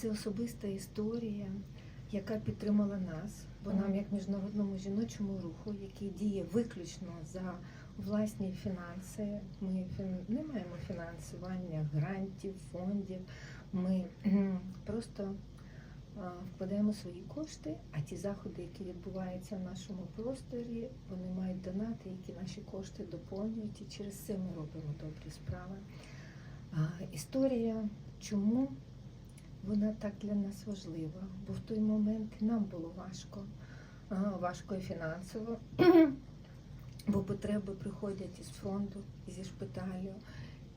це особиста історія, яка підтримала нас, бо нам, як міжнародному жіночому руху, який діє виключно за власні фінанси, ми не маємо фінансування грантів, фондів. Ми просто вкладаємо свої кошти, а ті заходи, які відбуваються в нашому просторі, вони мають донати, які наші кошти доповнюють, і через це ми робимо добрі справи. Історія, чому вона так для нас важлива? Бо в той момент нам було важко, важко і фінансово, бо потреби приходять із фронту, зі шпиталю.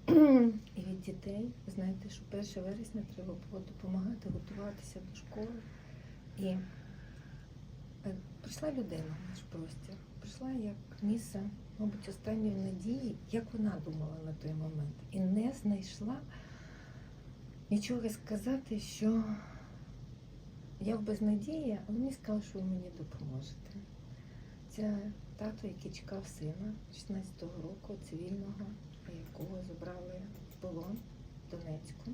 І від дітей, знаєте, що 1 вересня треба було допомагати готуватися до школи. І е, прийшла людина в наш простір, прийшла як місце, мабуть, останньої надії, як вона думала на той момент, і не знайшла нічого сказати, що я в безнадії, а мені сказали, що ви мені допоможете. Це тато, який чекав сина 16-го року, цивільного, якого забрали в полон в Донецьку.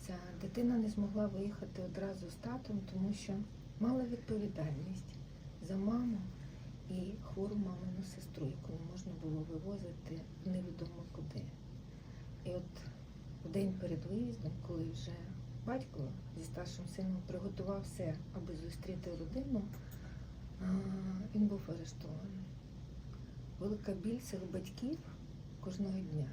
Ця дитина не змогла виїхати одразу з татом, тому що мала відповідальність за маму і хвору мамину сестру, яку можна було вивозити невідомо куди. І от в день перед виїздом, коли вже батько зі старшим сином приготував все, аби зустріти родину, він був арештований. Велика біль цих батьків кожного дня.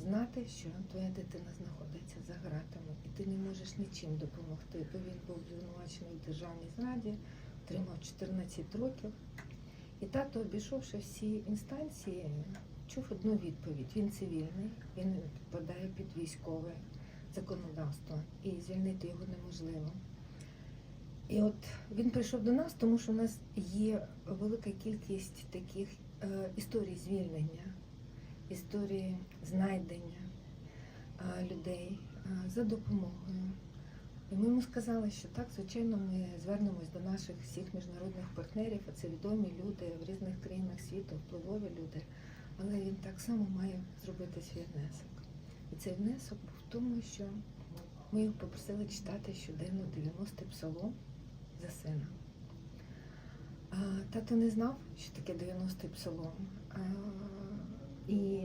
Знати, що твоя дитина знаходиться за гратами, і ти не можеш нічим допомогти, бо він був звинувачений в державній зраді, отримав 14 років. І тато, обійшовши всі інстанції, чув одну відповідь. Він цивільний, він підпадає під військове законодавство, і звільнити його неможливо. І от він прийшов до нас, тому що у нас є велика кількість таких е, історій звільнення, історії знайдення е, людей е, за допомогою. І ми йому сказали, що так, звичайно, ми звернемось до наших всіх міжнародних партнерів, а це відомі люди в різних країнах світу, впливові люди, але він так само має зробити свій внесок. І цей внесок був в тому, що ми його попросили читати щоденно 90-й псалом за сина. Тато не знав, що таке 90-й псалом. І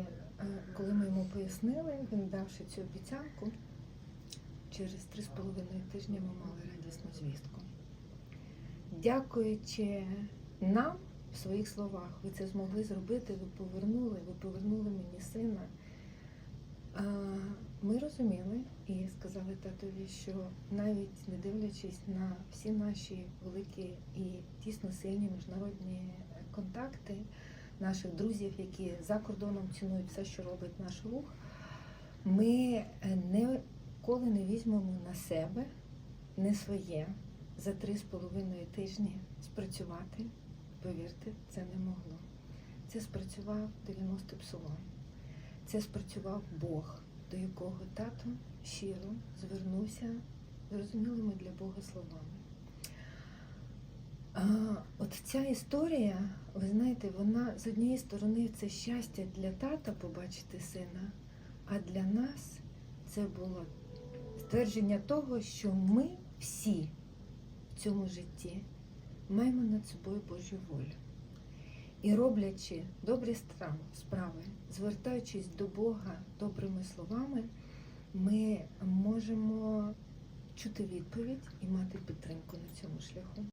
коли ми йому пояснили, він давши цю обіцянку, через три з половиною тижні ми мали радісну звістку. Дякуючи нам в своїх словах, ви це змогли зробити, ви повернули, ви повернули мені сина. Ми розуміли і сказали татові, що навіть не дивлячись на всі наші великі і дійсно сильні міжнародні контакти, наших друзів, які за кордоном цінують все, що робить наш рух, ми ніколи не візьмемо на себе не своє за три з половиною тижні спрацювати. Повірте, це не могло. Це спрацював 90-й псалом. Це спрацював Бог, до якого тато щиро звернувся зрозумілими для Бога словами. А, от ця історія, ви знаєте, вона з однієї сторони це щастя для тата побачити сина, а для нас це було ствердження того, що ми всі в цьому житті маємо над собою Божу волю. І роблячи добрі справи, звертаючись до Бога добрими словами, ми можемо чути відповідь і мати підтримку на цьому шляху.